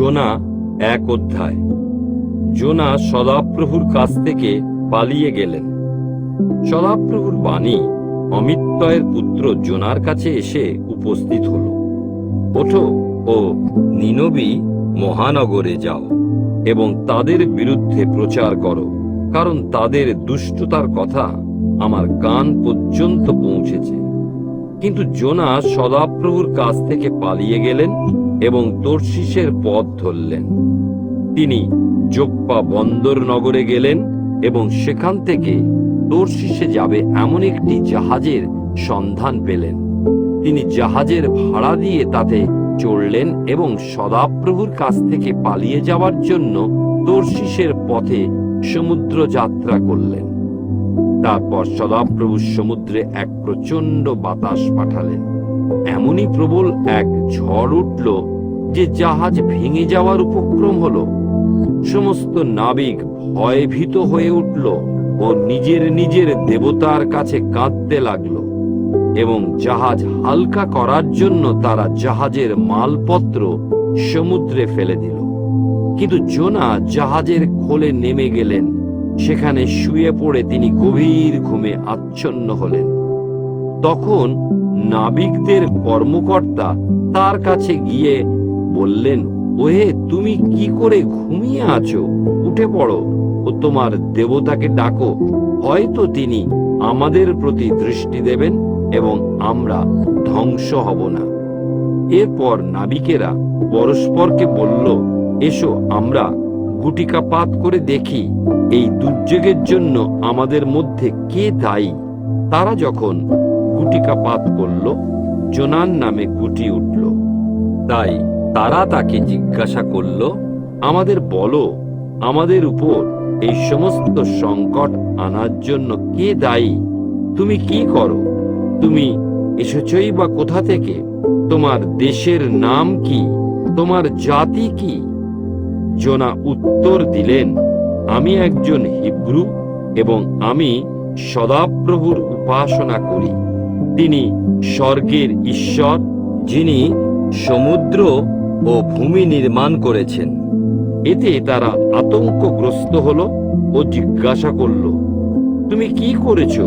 জোনা এক অধ্যায়। জোনা সদাপ্রভুর কাছ থেকে পালিয়ে গেলেন। সদাপ্রভুর বাণী অমিত্যয়ের পুত্র জোনার কাছে এসে উপস্থিত হল। ওঠো ও নিনবী মহানগরে যাও এবং তাদের বিরুদ্ধে প্রচার করো, কারণ তাদের দুষ্টতার কথা আমার কান পর্যন্ত পৌঁছেছে। কিন্তু জোনা সদাপ্রভুর কাছ থেকে পালিয়ে গেলেন এবং তর্শিসের পথ ধরলেন। তিনি জোপ্পা বন্দর নগরে গেলেন এবং সেখান থেকে তর্শিসে যাবে এমন একটি জাহাজের সন্ধান পেলেন। তিনি জাহাজের ভাড়া দিয়ে তাতে চড়লেন এবং সদাপ্রভুর কাছ থেকে পালিয়ে যাওয়ার জন্য তর্শিসের পথে সমুদ্র যাত্রা করলেন। তারপর সদাপ্রভু সমুদ্রে এক প্রচণ্ড বাতাস পাঠালেন। এমনই প্রবল এক ঝড় উঠল যে জাহাজ ভেঙে যাওয়ার উপক্রম হলো। সমস্ত নাবিক ভয়ভীত হয়ে উঠল ও নিজের নিজের দেবতার কাছে কাঁদতে লাগল এবং জাহাজ হালকা করার জন্য তারা জাহাজের মালপত্র সমুদ্রে ফেলে দিল। কিন্তু জোনা জাহাজের খোলে নেমে গেলেন। সেখানে শুয়ে পড়ে তিনি গভীর ঘুমে আচ্ছন্ন হলেন। তখন নাবিকদের কর্মকর্তা তার কাছে গিয়ে বললেন, ওহে, তুমি কি করে ঘুমিয়ে আছো? উঠে পড়ো ও তোমার দেবতাকে ডাকো। হয়তো তিনি আমাদের প্রতি দৃষ্টি দেবেন এবং আমরা ধ্বংস হব না। এরপর নাবিকেরা পরস্পরকে বলল, এসো, আমরা গুটিকাপাত করে দেখি, এই দুর্যোগের জন্য আমাদের মধ্যে কে দায়ী? তারা যখন গুটিকাপাত করল, জোনান নামে গুটি উঠল। তাই তারা তাকে জিজ্ঞাসা করল, আমাদের বলো, আমাদের উপর এই সমস্ত সংকট আনার জন্য কে দায়ী? তুমি কি করো? তুমি এসেছই বা কোথা থেকে? তোমার দেশের নাম কি? তোমার জাতি কি? জোনা উত্তর দিলেন, আমি একজন হিব্রু এবং আমি সদাপ্রভুর উপাসনা করি। তিনি স্বর্গের ঈশ্বর, যিনি সমুদ্র ও ভূমি নির্মাণ করেছেন। এতে তারা আতঙ্কগ্রস্ত হল ও জিজ্ঞাসা করল, তুমি কি করেছ?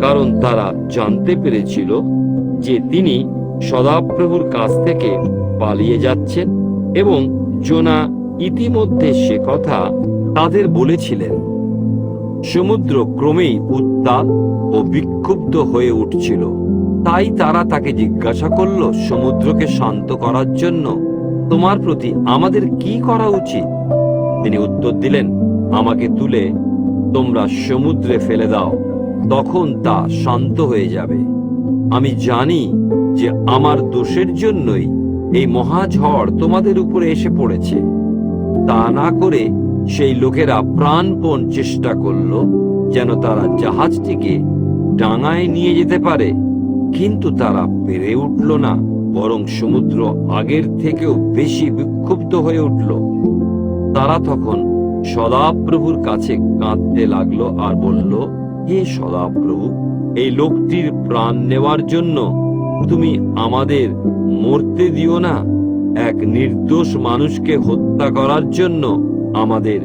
কারণ তারা জানতে পেরেছিল যে তিনি সদাপ্রভুর কাছ থেকে পালিয়ে যাচ্ছেন এবং জোনা ইতিমধ্যে সে কথা তাদের বলেছিলেন। সমুদ্র ক্রমেই উত্তাল ও বিক্ষুব্ধ হয়ে উঠছিল। তাই তারা তাকে জিজ্ঞাসা করল, সমুদ্রকে শান্ত করার জন্য তোমার প্রতি আমাদের কি করা উচিত? তিনি উত্তর দিলেন, আমাকে তুলে তোমরা সমুদ্রে ফেলে দাও, তখন তা শান্ত হয়ে যাবে। আমি জানি যে আমার দোষের জন্যই এই মহাঝড় তোমাদের উপরে এসে পড়েছে। তা না করে সেই লোকেরা প্রাণপণ চেষ্টা করল যেন তারা জাহাজটিকে ডাঙায় নিয়ে যেতে পারে, কিন্তু তারা পেরে উঠল না, বরং সমুদ্র আগের থেকেও বেশি বিক্ষুব্ধ হয়ে উঠল। তারা তখন সদাপ্রভুর কাছে কাঁদতে লাগল আর বলল, হে সদাপ্রভু, এই লোকটির প্রাণ নেওয়ার জন্য তুমি আমাদের মরতে দিও না। এক নির্দোষ মানুষকে হত্যা করার জন্য আমাদের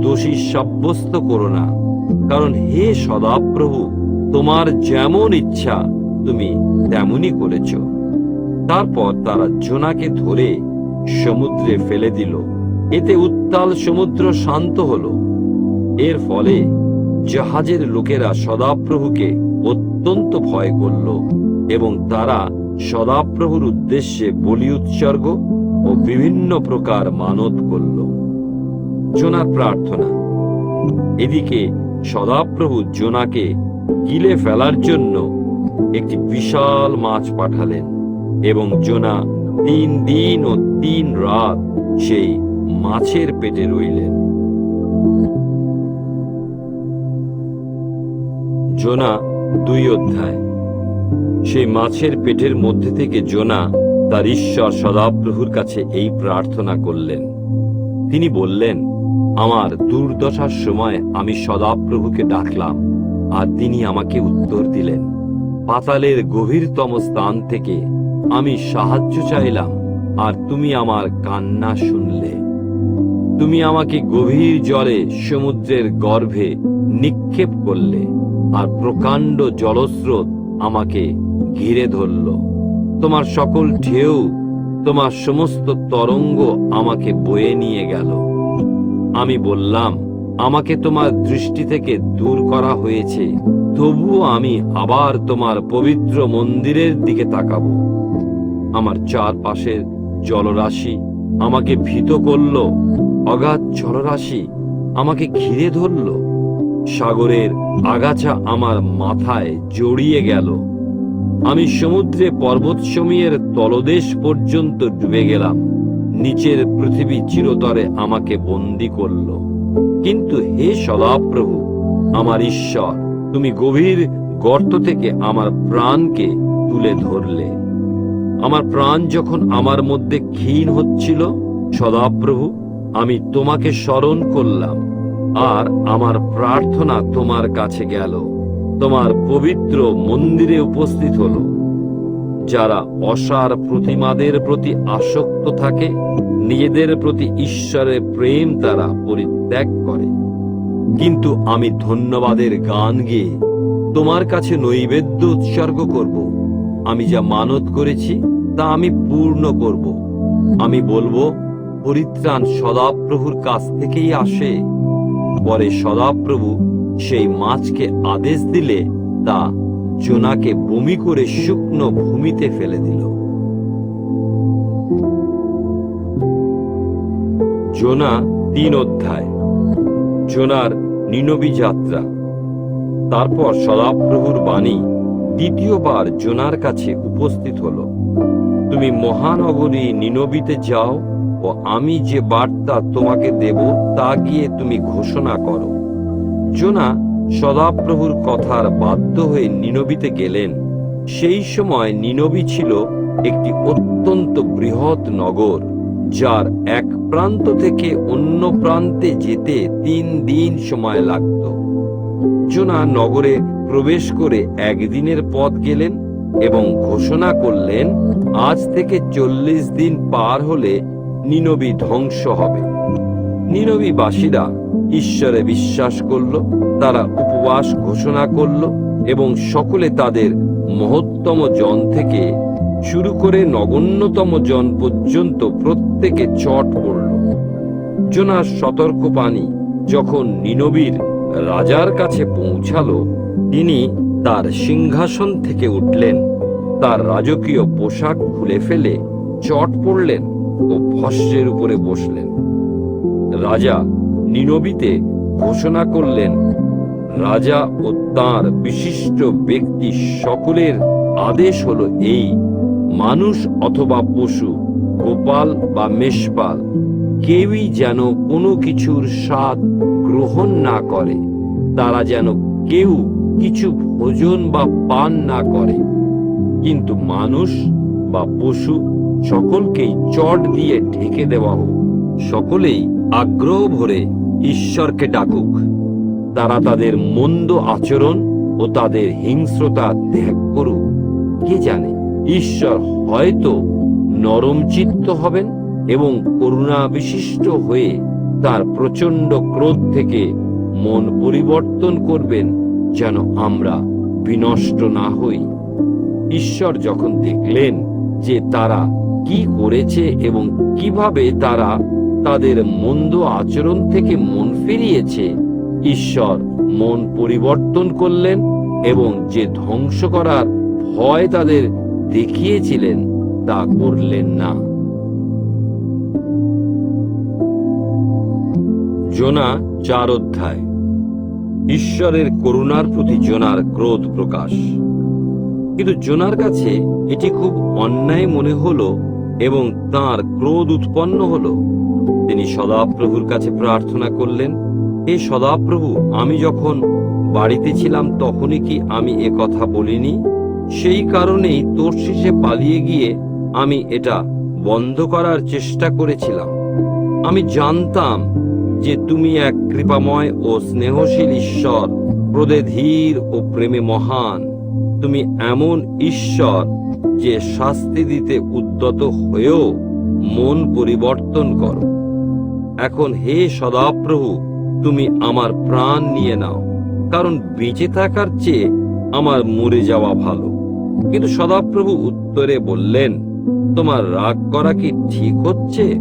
দোষী সাব্যস্ত করো না। কারণ হে সদাপ্রভু, তোমার যেমন ইচ্ছা, তুমি তেমনই করেছ। তারপর তারা জোনাকে ধরে সমুদ্রে ফেলে দিল। এতে উত্তাল সমুদ্র শান্ত হলো। এর ফলে জাহাজের লোকেরা সদাপ্রভুকে অত্যন্ত ভয় করল এবং তারা সদাপ্রভুর উদ্দেশ্যে বলি উৎসর্গ ও বিভিন্ন প্রকার মানত করল। জোনার প্রার্থনা। এদিকে সদাপ্রভু জোনাকে গিলে ফেলার জন্য একটি বিশাল মাছ পাঠালেন এবং জোনা তিন দিন ও তিন রাত সেই মাছের পেটে রইলেন। জোনা দুই অধ্যায়। সেই মাছের পেটের মধ্যে থেকে জোনা তার ঈশ্বর সদাপ্রভুর কাছে এই প্রার্থনা করলেন। তিনি বললেন আমার দুর্দশার সময় আমি সদাপ্রভুকে ডাকলাম, আর তিনি আমাকে উত্তর দিলেন, পাতালের গভীরতম স্থান থেকে আমি সাহায্য চাইলাম, আর তুমি আমার কান্না শুনলে। তুমি আমাকে গভীর জলে সমুদ্রের গর্ভে নিক্ষেপ করলে, আর প্রকাণ্ড জলস্রোত আমাকে ঘিরে ধরল। তোমার সকল ঢেউ, তোমার সমস্ত তরঙ্গ আমাকে বয়ে নিয়ে গেল। আমি বললাম, আমাকে তোমার দৃষ্টি থেকে দূর করা হয়েছে। তবুও আমি আবার তোমার পবিত্র মন্দিরের দিকে তাকাবো। আমার চারপাশের জলরাশি আমাকে ভীত করল, অগাধ জলরাশি আমাকে ঘিরে ধরল। সাগরের আগাছা আমার মাথায় জড়িয়ে গেল। আমি সমুদ্রে পর্বতসমূহের তলদেশ পর্যন্ত ডুবে গেলাম। নিচের পৃথিবী চিরতরে আমাকে বন্দি করল। কিন্তু হে সদাপ্রভু, আমার ঈশ্বর, তুমি গভীর গর্ত থেকে আমার প্রাণকে তুলে ধরলে। আমার প্রাণ যখন আমার মধ্যে ক্ষীণ হচ্ছিল, সদাপ্রভু, আমি তোমাকে স্মরণ করলাম, আর আমার প্রার্থনা তোমার কাছে গেল। তোমার পবিত্র মন্দিরে উপস্থিত হলো। যারা অসার প্রতিমাদের প্রতি আসক্ত থাকে, নিজেদের প্রতি ঈশ্বরের প্রেম তারা পরিত্যাগ করে। কিন্তু আমি ধন্যবাদের গান গেয়ে তোমার কাছে নৈবেদ্য উৎসর্গ করব। আমি যা মানত করেছি, তা আমি পূর্ণ করব। আমি বলব, পরিত্রাণ সদাপ্রভুর কাছ থেকেই আসে। পরে সদাপ্রভু সেই মাছকে আদেশ দিলে তা জোনাকে বমি করে শুকনো ভূমিতে ফেলে দিল। জোনা তিন অধ্যায়। জোনার নিনবী যাত্রা। তারপর সদাপ্রভুর বাণী দ্বিতীয়বার জোনার কাছে উপস্থিত হলো। তুমি মহানগরী নিনবিতে যাও ও আমি যে বার্তা তোমাকে দেব তা গিয়ে তুমি ঘোষণা করো। জোনা সদাপ্রভুর কথার বাধ্য হয়ে নিনবিতে গেলেন। সেই সময় নিনবি ছিল একটি অত্যন্ত বৃহৎ নগর, যার এক প্রান্ত থেকে অন্য প্রান্তে যেতে তিন দিন সময় লাগত। জোনা নগরে প্রবেশ করে একদিনের পথ গেলেন এবং ঘোষণা করলেন, আজ থেকে চল্লিশ দিন পার হলে নিনবি ধ্বংস হবে। নিনবীবাসীরা ঈশ্বরে বিশ্বাস করল, তারা উপবাস ঘোষণা করল এবং সকলে তাদের মহত্তম জন থেকে শুরু করে নগণ্যতম জন পর্যন্ত প্রত্যেকে চট পড়ল জোনার সতর্ক পানি যখন নিনবীর রাজার কাছে পৌঁছালো, তিনি তার সিংহাসন থেকে উঠলেন, তার রাজকীয় পোশাক খুলে ফেলে চট পড়লেন ও ভস্যের উপরে বসলেন। রাজা নিনবিতে ঘোষণা করলেন, রাজা ও তাঁর বিশিষ্ট ব্যক্তি সকলের আদেশ হল এই, মানুষ অথবা পশু, গোপাল বা মেষপাল, কেউই যেন কোনো কিছুর স্বাদ গ্রহণ না করে, তারা যেন কেউ কিছু ভোজন বা পান না করে। কিন্তু মানুষ বা পশু সকলকেই চট দিয়ে ঢেকে দেওয়া হোক, সকলেই আগ্রহ ভরে ঈশ্বরকে ডাকুক। তারা তাদের মন্দ আচরণ ও তাদের হিংস্রতা ত্যাগ করুক। কে জানে? ঈশ্বর হয়তো নরম চিত্ত হবেন এবং করুণা বিশিষ্ট হয়ে তার প্রচণ্ড ক্রোধ থেকে মন পরিবর্তন করবেন যেন আমরা বিনষ্ট না হই। ঈশ্বর যখন দেখলেন যে তারা কি করেছে এবং কীভাবে তারা তাদের মন্দ আচরণ থেকে মন ফিরিয়েছে। ঈশ্বর মন পরিবর্তন করলেন এবং যে ধ্বংস করার ভয় তাদের দেখিয়েছিলেন, তা করলেন না। জোনা চার অধ্যায়। ঈশ্বরের করুণার প্রতি জোনার ক্রোধ প্রকাশ। কিন্তু জোনার কাছে এটি খুব অন্যায় মনে হলো এবং তার ক্রোধ উৎপন্ন হলো। তিনি সদাপ্রভুর কাছে প্রার্থনা করলেন, হে সদাপ্রভু, আমি যখন বাড়িতে ছিলাম তখনই কি আমি এ কথা বলিনি? সেই কারণেই তোর শেষে পালিয়ে গিয়ে আমি এটা বন্ধ করার চেষ্টা করেছিলাম। আমি জানতাম যে তুমি এক কৃপাময় ও স্নেহশীল ঈশ্বর, ক্রোধে ধীর ও প্রেমে মহান। তুমি এমন ঈশ্বর যে শাস্তি দিতে উদ্যত হয়েও মন পরিবর্তন করো। এখন হে সদাপ্রভু, তুমি আমার প্রাণ নিয়ে নাও, কারণ বেঁচে থাকার চেয়ে আমার মরে যাওয়া ভালো। কিন্তু সদাপ্রভু উত্তরে বললেন, তোমার রাগ করা কি ঠিক হচ্ছে?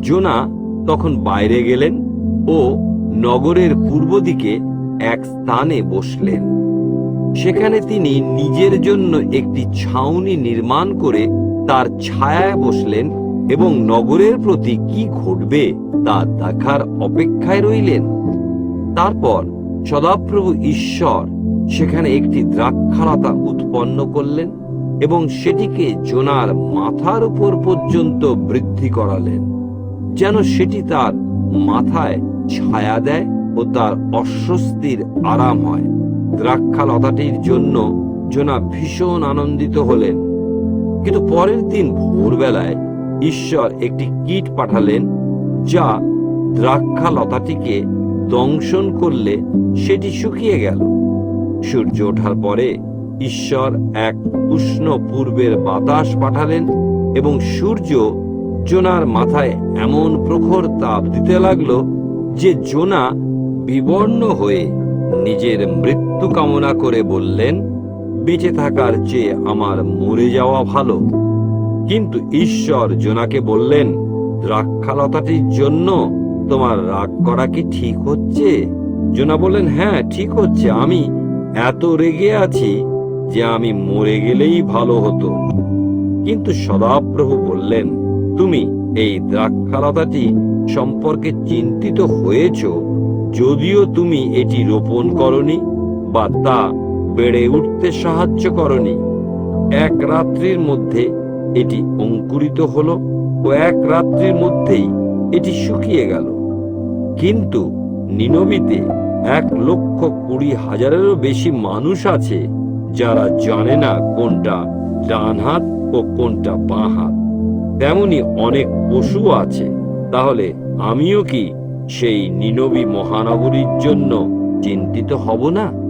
জোনা তখন বাইরে গেলেন ও নগরের পূর্ব দিকে এক স্থানে বসলেন। সেখানে তিনি নিজের জন্য একটি ছাউনি নির্মাণ করে তার ছায়ায় বসলেন এবং নগরের প্রতি কি ঘটবে তা দেখার অপেক্ষায় রইলেন। তারপর সদাপ্রভু ঈশ্বর সেখানে একটি দ্রাক্ষালতা উৎপন্ন করলেন এবং সেটিকে জোনার মাথার উপর পর্যন্ত বৃদ্ধি করালেন, যেন সেটি তার মাথায় ছায়া দেয় ও তার অস্বস্তির আরাম হয়। দ্রাক্ষালতাটির জন্য জোনা ভীষণ আনন্দিত হলেন। কিন্তু পরের দিন ভোরবেলায় ঈশ্বর একটি কীট পাঠালেন যা দ্রাক্ষালতাটিকে দংশন করলে সেটি শুকিয়ে গেল। সূর্য ওঠার পরে ঈশ্বর এক উষ্ণ পূর্বের বাতাস পাঠালেন এবং সূর্য জোনার মাথায় এমন প্রখর তাপ দিতে লাগল যে জোনা বিবর্ণ হয়ে নিজের মৃত্যু কামনা করে বললেন, বেঁচে থাকার চেয়ে আমার মরে যাওয়া ভালো। কিন্তু ঈশ্বর জোনাকে বললেন দ্রাক্ষালতাটির জন্য তোমার রাগ করা কি ঠিক হচ্ছে? জোনা বললেন হ্যাঁ ঠিক হচ্ছে। আমি এত রেগে আছি যে আমি মরে গেলেই ভালো হতো। কিন্তু সদাপ্রভু বললেন, তুমি এই দ্রাক্ষালতাটি সম্পর্কে চিন্তিত হয়েছ। যদিও তুমি এটি রোপণ করনি বা তা বেড়ে উঠতে সাহায্য করনি, এক রাত্রির মধ্যে এটি অঙ্কুরিত হলো ও এক রাত্রির মধ্যেই এটি শুকিয়ে গেল। কিন্তু নিনবিতে এক লক্ষ কুড়ি হাজারেরও বেশি মানুষ আছে যারা জানে না কোনটা ডান হাত ও কোনটা বাঁ হাত। তেমনি অনেক পশু আছে। তাহলে আমিও কি সেই নিনবী মহানগরীর জন্য চিন্তিত হব না?